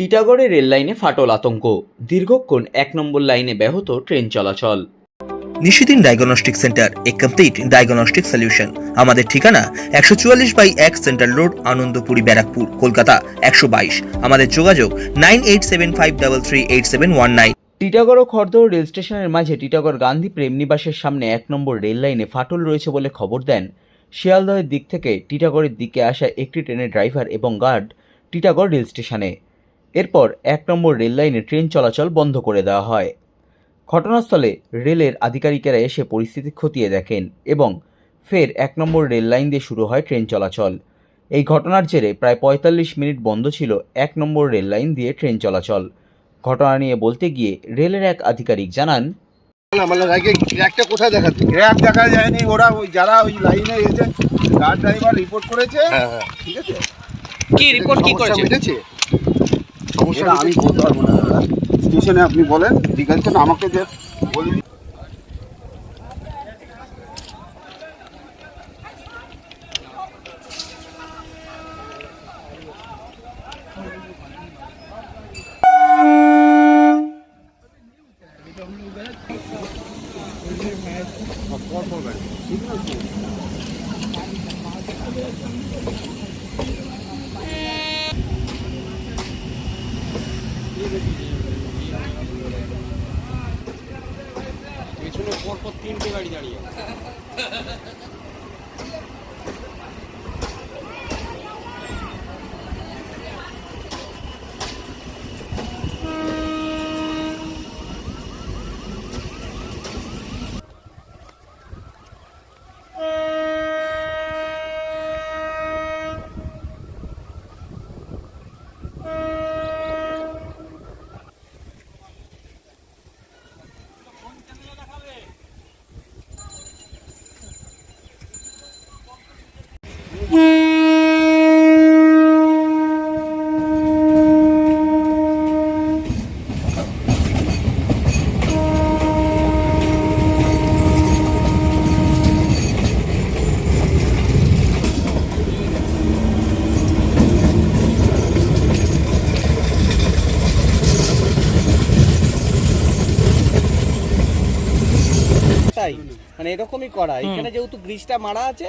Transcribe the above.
টিটাগড়ে rail লাইনে ফাটল আতঙ্ক। দীর্ঘক্ষণ এক নম্বর লাইনে ব্যাহত ট্রেন চলাচল। Nishidin diagnostic centre a complete diagnostic solution. আমাদের ঠিকানা একশো চুয়াল্লিশ বাই এক সেন্ট্রাল রোড আনন্দপুরি ব্যারাকপুর কলকাতা একশো বাইশ। আমাদের যোগাযোগ nine eight seven five double three eight seven one nine. Titagarh ও খড়দহ রেল স্টেশনের মাঝে টিটাগড় গান্ধী প্রেমনিবাসের সামনে এক নম্বর রেল লাইনে ফাটল রয়েছে বলে খবর দেন। শিয়ালদহের দিক থেকে টিটাগড়ের দিকে আসা একটি ট্রেনের ড্রাইভার এবং গার্ড টিটাগড় রেল স্টেশনে। এরপর এক নম্বর রেল লাইনে ট্রেন চলাচল বন্ধ করে দেওয়া হয়। ঘটনাস্থলে রেলের আধিকারিকেরা এসে পরিস্থিতি খতিয়ে দেখেন এবং ফের এক নম্বর রেল লাইন দিয়ে শুরু হয় ট্রেন চলাচল। এই ঘটনার জেরে প্রায় পঁয়তাল্লিশ মিনিট বন্ধ ছিল এক নম্বর রেল লাইন দিয়ে ট্রেন চলাচল। ঘটনা নিয়ে বলতে গিয়ে রেলের এক আধিকারিক জানান মানে আগে ট্র্যাকটা কোথায় দেখাচ্ছে? ট্র্যাক দেখা যায়নি ওরা ওই যারা ওই লাইনে এসে কার ড্রাইভার রিপোর্ট করেছে। হ্যাঁ হ্যাঁ। ঠিক আছে? কি রিপোর্ট কি করেছে? সমস্যা আমি বলতে পারব না দাদা। স্টেশনে আপনি বলেন ঠিক আছে আমাকে যে বলে দিন। তাই মানে এরকমই করা। এখানে যেহেতু ব্রিজটা মারা আছে